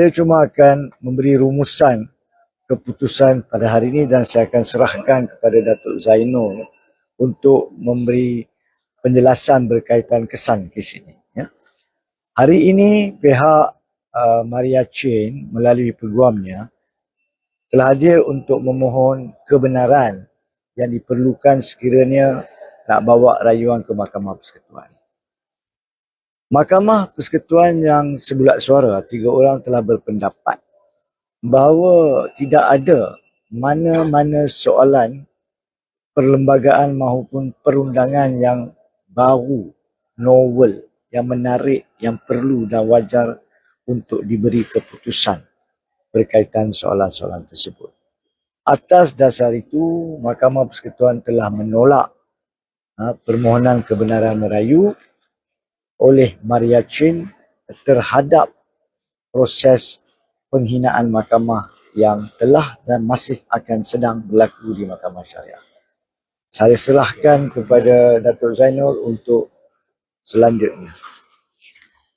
Saya cuma akan memberi rumusan keputusan pada hari ini dan saya akan serahkan kepada Datuk Zainul untuk memberi penjelasan berkaitan kesan kes ini. Ya. Hari ini pihak uh, Maria Chain melalui peguamnya telah hadir untuk memohon kebenaran yang diperlukan sekiranya nak bawa rayuan ke Mahkamah Persekutuan. Mahkamah Persekutuan yang sebulat suara, tiga orang telah berpendapat bahawa tidak ada mana-mana soalan perlembagaan maupun perundangan yang baru, novel, yang menarik, yang perlu dan wajar untuk diberi keputusan berkaitan soalan-soalan tersebut. Atas dasar itu, Mahkamah Persekutuan telah menolak ha, permohonan kebenaran merayu oleh Maria Chin terhadap proses penghinaan mahkamah yang telah dan masih akan sedang berlaku di mahkamah syariah. Saya serahkan kepada Datuk Zainul untuk selanjutnya.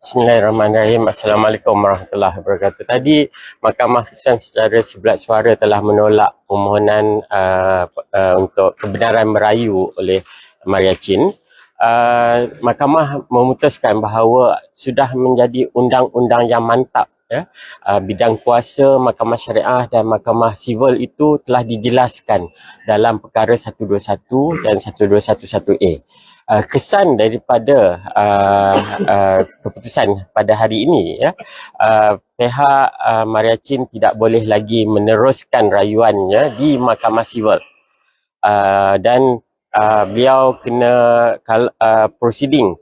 Bismillahirrahmanirrahim. Assalamualaikum warahmatullahi wabarakatuh. Tadi Mahkamah Keputusan secara sebelat suara telah menolak permohonan uh, uh, untuk kebenaran merayu oleh Maria Chin. Uh, Mahkamah memutuskan bahawa sudah menjadi undang-undang yang mantap ya. Uh, bidang kuasa Mahkamah Syariah dan Mahkamah Sivil itu telah dijelaskan dalam perkara 121 dan 1211A uh, kesan daripada uh, uh, keputusan pada hari ini ya. Uh, pihak uh, Maria Chin tidak boleh lagi meneruskan rayuannya di mahkamah sivil. Uh, dan uh, beliau kena uh, proceeding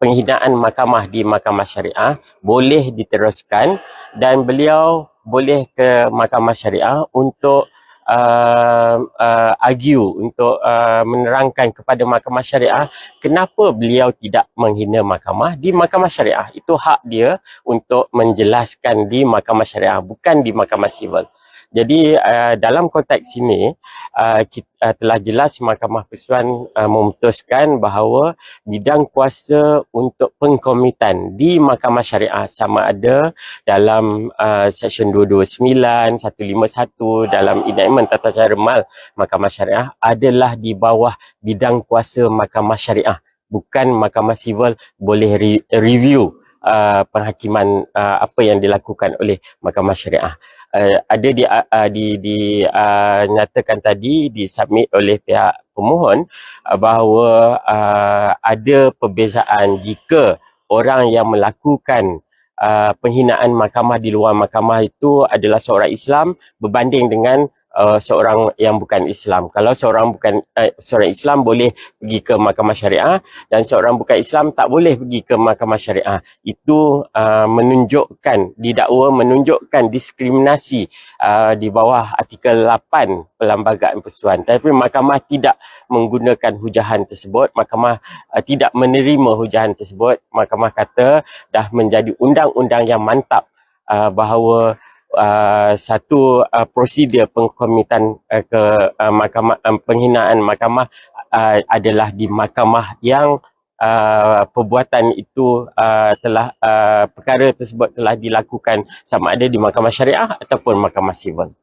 penghinaan mahkamah di mahkamah syariah. Boleh diteruskan dan beliau boleh ke mahkamah syariah untuk uh, uh, argue untuk uh, menerangkan kepada mahkamah syariah kenapa beliau tidak menghina mahkamah di mahkamah syariah. Itu hak dia untuk menjelaskan di mahkamah syariah bukan di mahkamah sivil jadi uh, dalam konteks ini uh, kita, uh, telah jelas Mahkamah Persekutuan uh, memutuskan bahawa bidang kuasa untuk pengkomitan di Mahkamah Syariah sama ada dalam uh, Seksyen 229, 151 dalam Enactment Tata Cara Mal Mahkamah Syariah adalah di bawah bidang kuasa Mahkamah Syariah bukan Mahkamah Sivil boleh re- review Uh, penghakiman uh, apa yang dilakukan oleh Mahkamah Syariah uh, ada di uh, di di uh, nyatakan tadi disubmit oleh pihak pemohon uh, bahawa uh, ada perbezaan jika orang yang melakukan uh, penghinaan mahkamah di luar mahkamah itu adalah seorang Islam berbanding dengan uh, seorang yang bukan Islam. Kalau seorang bukan uh, seorang Islam boleh pergi ke mahkamah syariah dan seorang bukan Islam tak boleh pergi ke mahkamah syariah. Itu uh, menunjukkan didakwa menunjukkan diskriminasi uh, di bawah artikel 8 Perlembagaan Persekutuan. Tapi mahkamah tidak menggunakan hujahan tersebut, mahkamah uh, tidak menerima hujahan tersebut. Mahkamah kata dah menjadi undang-undang yang mantap uh, bahawa uh, satu uh, prosedur pengkomitan uh, ke uh, mahkamah uh, penghinaan mahkamah uh, adalah di mahkamah yang uh, perbuatan itu uh, telah uh, perkara tersebut telah dilakukan sama ada di mahkamah syariah ataupun mahkamah sivil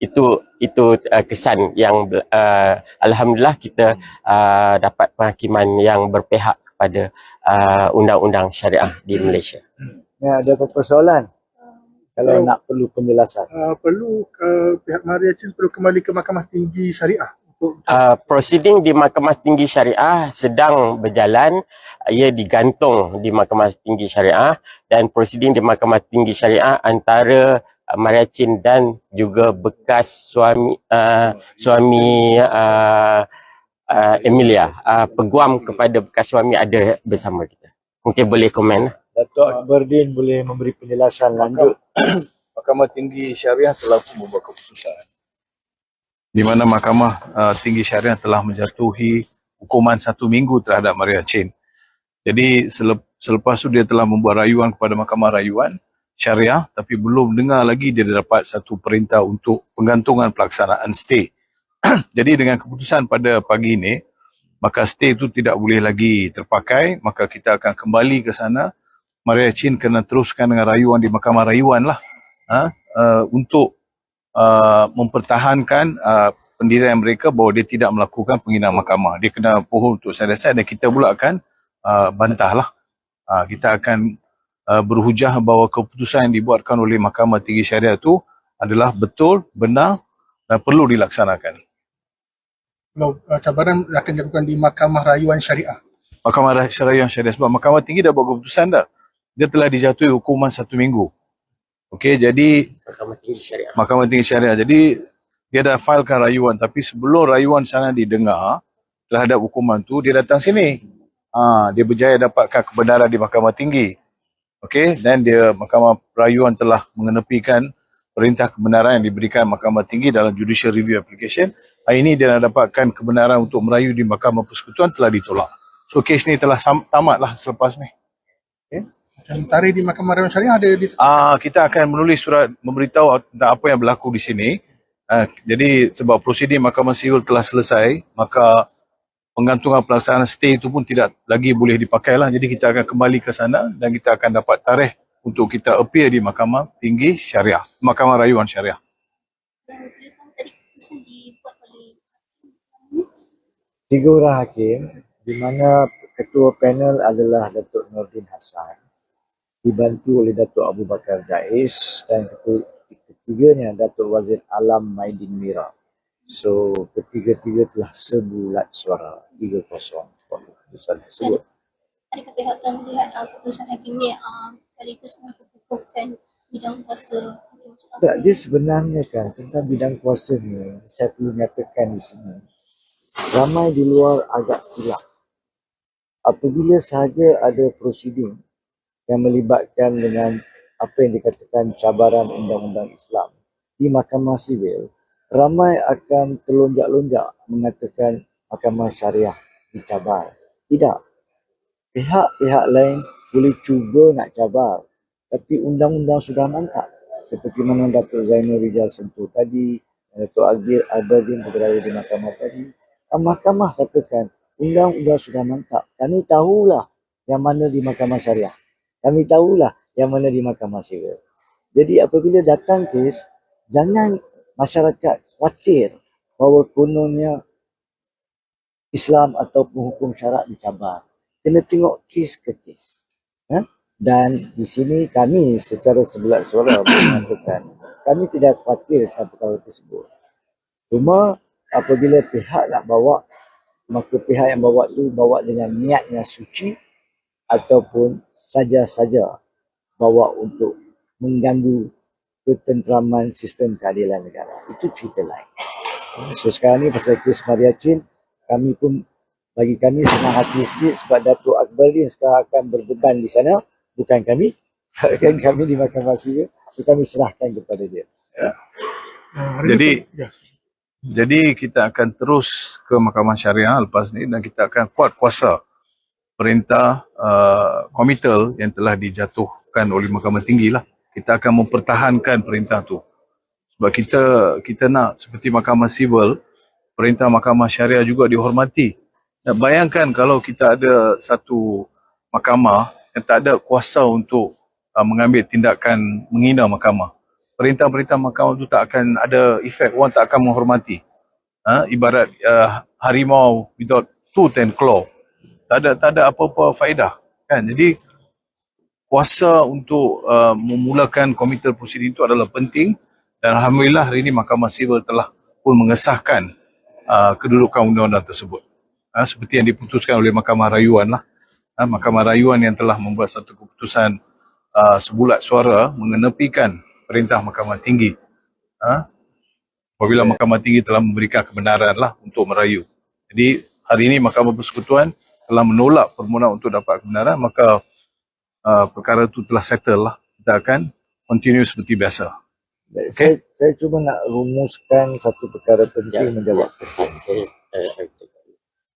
itu itu uh, kesan yang uh, alhamdulillah kita uh, dapat penghakiman yang berpihak kepada uh, undang-undang syariah di Malaysia. Ya, ada persoalan? Kalau Oh. nak perlu penjelasan. uh, perlu uh, pihak Maria Chin perlu kembali ke Mahkamah Tinggi Syariah untuk Uh, proceeding di Mahkamah Tinggi Syariah sedang berjalan, ia digantung di Mahkamah Tinggi Syariah dan proceeding di Mahkamah Tinggi Syariah antara uh, Maria Chin dan juga bekas suami uh, suami uh, uh, Emilia, uh, peguam kepada bekas suami ada bersama kita. Mungkin boleh komen. Datuk Akbardin boleh memberi penjelasan lanjut. Mahkamah Tinggi Syariah telah pun membuat keputusan di mana Mahkamah uh, Tinggi Syariah telah menjatuhi hukuman satu minggu terhadap Maria Chin. Jadi selep, selepas itu dia telah membuat rayuan kepada Mahkamah Rayuan Syariah tapi belum dengar lagi dia dapat satu perintah untuk penggantungan pelaksanaan stay. Jadi dengan keputusan pada pagi ini maka stay itu tidak boleh lagi terpakai maka kita akan kembali ke sana Maria Chin kena teruskan dengan rayuan di Mahkamah Rayuan lah ha, uh, untuk uh, mempertahankan uh, pendirian mereka bahawa dia tidak melakukan penghinaan mahkamah. Dia kena pohon untuk saya dan kita pula akan uh, bantahlah. Uh, kita akan uh, berhujah bahawa keputusan yang dibuatkan oleh Mahkamah Tinggi Syariah itu adalah betul, benar dan perlu dilaksanakan. Kalau uh, cabaran akan dilakukan di Mahkamah Rayuan Syariah. Mahkamah Syariah Syariah sebab Mahkamah Tinggi dah buat keputusan dah. Dia telah dijatuhi hukuman satu minggu. Okey, jadi Mahkamah Tinggi Syariah. Mahkamah Tinggi Syariah. Jadi dia dah filekan rayuan tapi sebelum rayuan sana didengar terhadap hukuman tu dia datang sini. Ha, dia berjaya dapatkan kebenaran di Mahkamah Tinggi. Okey, dan dia Mahkamah Rayuan telah mengenepikan perintah kebenaran yang diberikan Mahkamah Tinggi dalam judicial review application. Hari ini dia dah dapatkan kebenaran untuk merayu di Mahkamah Persekutuan telah ditolak. So kes ni telah tamatlah selepas ni. Macam tarikh di Mahkamah Rayuan Syariah ada di Ah, kita akan menulis surat memberitahu tentang apa yang berlaku di sini. Ah, jadi sebab prosedur Mahkamah Sivil telah selesai, maka penggantungan pelaksanaan stay itu pun tidak lagi boleh dipakai lah. Jadi kita akan kembali ke sana dan kita akan dapat tarikh untuk kita appear di Mahkamah Tinggi Syariah, Mahkamah Rayuan Syariah. Tiga orang hakim di mana ketua panel adalah Datuk Nordin Hassan dibantu oleh Datuk Abu Bakar Jais dan ketiganya Datuk Wazir Alam Maidin Mira. So ketiga-tiga telah sebulat suara 3-0 buat keputusan tersebut. adakah pihak telah melihat uh, keputusan hakim ni uh, sekaligus mengukuhkan bidang kuasa Tak, dia sebenarnya kan tentang bidang kuasa ni, saya perlu nyatakan di sini. Ramai di luar agak silap. Apabila sahaja ada prosiding yang melibatkan dengan apa yang dikatakan cabaran undang-undang Islam di Mahkamah Sivil, ramai akan terlonjak-lonjak mengatakan Mahkamah Syariah dicabar. Tidak. Pihak-pihak lain boleh cuba nak cabar. Tapi undang-undang sudah mantap seperti mana Datuk Zainul Rijal sentuh tadi, Datuk Agir Aberdeen berada di mahkamah tadi. Ah, Mahkamah katakan undang-undang sudah mantap. Kami tahulah yang mana di mahkamah syariah. Kami tahulah yang mana di sivil. Jadi apabila datang kes, jangan masyarakat khawatir bahawa kononnya Islam ataupun hukum syarak dicabar. Kena tengok kes ke kes. Ha? Dan di sini kami secara sebelat suara mengatakan kami tidak khawatir akan perkara tersebut. Cuma apabila pihak nak bawa, maka pihak yang bawa tu bawa dengan niat yang suci ataupun saja-saja bawa untuk mengganggu ketenteraman sistem keadilan negara. Itu cerita lain. So sekarang ni pasal kes Maria Chin, kami pun bagi kami senang hati sikit sebab Datuk Akbarin sekarang akan berbeban di sana bukan kami kan kami di Mahkamah Sivil so kami serahkan kepada dia uh, hari Jadi- ni, ya. Jadi kita akan terus ke Mahkamah Syariah lepas ni dan kita akan kuat kuasa perintah uh, komitel yang telah dijatuhkan oleh Mahkamah Tinggi lah. Kita akan mempertahankan perintah tu. Sebab kita kita nak seperti Mahkamah Sivil, perintah Mahkamah Syariah juga dihormati. Dan bayangkan kalau kita ada satu mahkamah yang tak ada kuasa untuk uh, mengambil tindakan menghina mahkamah perintah-perintah mahkamah itu tak akan ada efek, orang tak akan menghormati. Ha? Ibarat uh, harimau without tooth and claw. Tak ada tak ada apa-apa faedah. Kan? Jadi kuasa untuk uh, memulakan komite prosiding itu adalah penting dan Alhamdulillah hari ini Mahkamah Sivil telah pun mengesahkan uh, kedudukan undang-undang tersebut. Ha? Seperti yang diputuskan oleh Mahkamah Rayuan lah. Ha? Mahkamah Rayuan yang telah membuat satu keputusan uh, sebulat suara mengenepikan perintah Mahkamah Tinggi. Ha? Apabila Mahkamah Tinggi telah memberikan kebenaran lah untuk merayu. Jadi hari ini Mahkamah Persekutuan telah menolak permohonan untuk dapat kebenaran, maka uh, perkara itu telah settle lah. Kita akan continue seperti biasa. okay. saya, saya cuma nak rumuskan satu perkara penting Ya. menjawab kesan Saya, uh,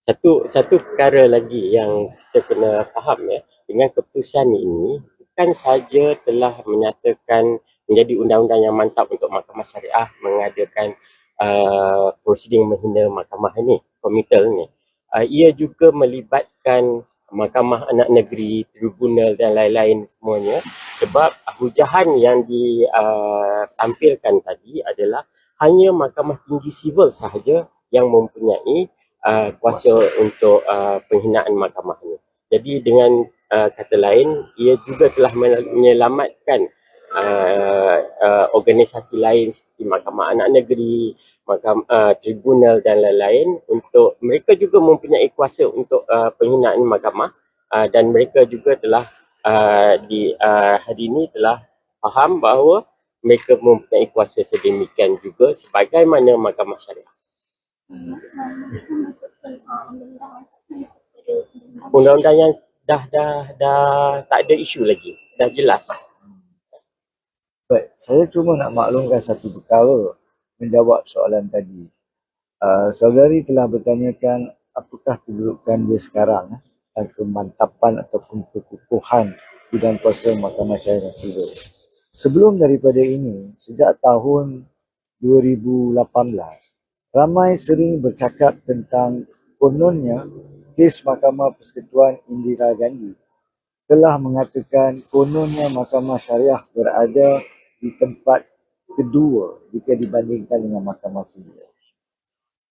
satu satu perkara lagi yang kita kena faham ya dengan keputusan ini bukan saja telah menyatakan menjadi undang-undang yang mantap untuk mahkamah syariah mengadakan uh, prosiding menghina mahkamah ini komitel ni uh, ia juga melibatkan mahkamah anak negeri tribunal dan lain-lain semuanya sebab hujahan yang ditampilkan tadi adalah hanya Mahkamah Tinggi Sivil sahaja yang mempunyai uh, kuasa untuk uh, penghinaan mahkamah ini. Jadi dengan uh, kata lain, ia juga telah menyelamatkan uh, uh, organisasi lain seperti Mahkamah Anak Negeri, Mahkamah uh, Tribunal dan lain-lain untuk mereka juga mempunyai kuasa untuk uh, penghinaan mahkamah uh, dan mereka juga telah uh, di uh, hari ini telah faham bahawa mereka mempunyai kuasa sedemikian juga sebagaimana mahkamah syariah. Undang-undang yang dah dah dah tak ada isu lagi, dah jelas. Baik, saya cuma nak maklumkan satu perkara menjawab soalan tadi. Uh, saudari telah bertanyakan apakah kedudukan dia sekarang eh, dan kemantapan ataupun kekukuhan bidang kuasa Mahkamah Syariah Sivil. Sebelum daripada ini, sejak tahun 2018, ramai sering bercakap tentang kononnya kes Mahkamah Persekutuan Indira Gandhi telah mengatakan kononnya Mahkamah Syariah berada di tempat kedua jika dibandingkan dengan Mahkamah Sivil.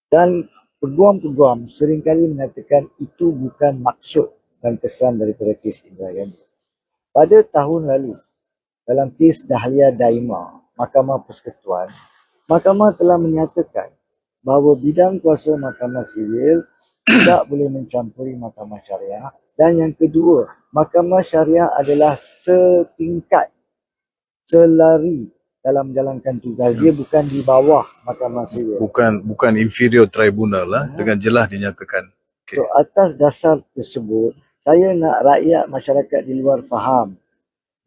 Dan peguam-peguam seringkali mengatakan itu bukan maksud dan kesan daripada kes Indira Gandhi. Pada tahun lalu, dalam kes Dahlia Daima, Mahkamah Persekutuan, Mahkamah telah menyatakan bahawa bidang kuasa Mahkamah Sivil tidak boleh mencampuri Mahkamah Syariah dan yang kedua, Mahkamah Syariah adalah setingkat, selari dalam menjalankan tugas. Dia bukan di bawah Mahkamah Sivil. Bukan bukan inferior tribunal lah dengan jelas dinyatakan. Okay. So atas dasar tersebut, saya nak rakyat masyarakat di luar faham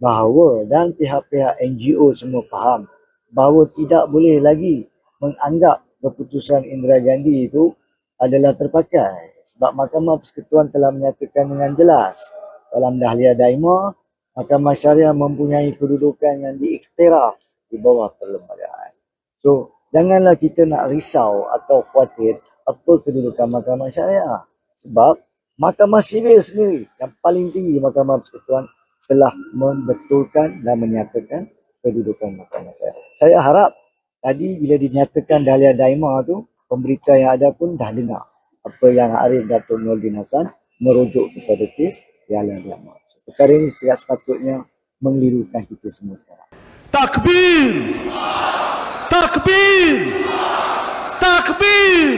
bahawa dan pihak-pihak NGO semua faham bahawa tidak boleh lagi menganggap keputusan Indira Gandhi itu adalah terpakai. Sebab Mahkamah Persekutuan telah menyatakan dengan jelas dalam Dahlia Daima, Mahkamah Syariah mempunyai kedudukan yang diiktiraf di bawah perlembagaan. So, janganlah kita nak risau atau khawatir apa kedudukan Mahkamah Syariah. Sebab Mahkamah Sivil sendiri yang paling tinggi Mahkamah Persekutuan telah membetulkan dan menyatakan kedudukan Mahkamah Syariah. Saya harap tadi bila dinyatakan Dahlia Daima tu, pemberita yang ada pun dah dengar apa yang Arif Datuk Nordin Hassan merujuk kepada kes Dahlia Daima. So, perkara ini sepatutnya mengelirukan kita semua sekarang. Takbir. Takbir. Takbir.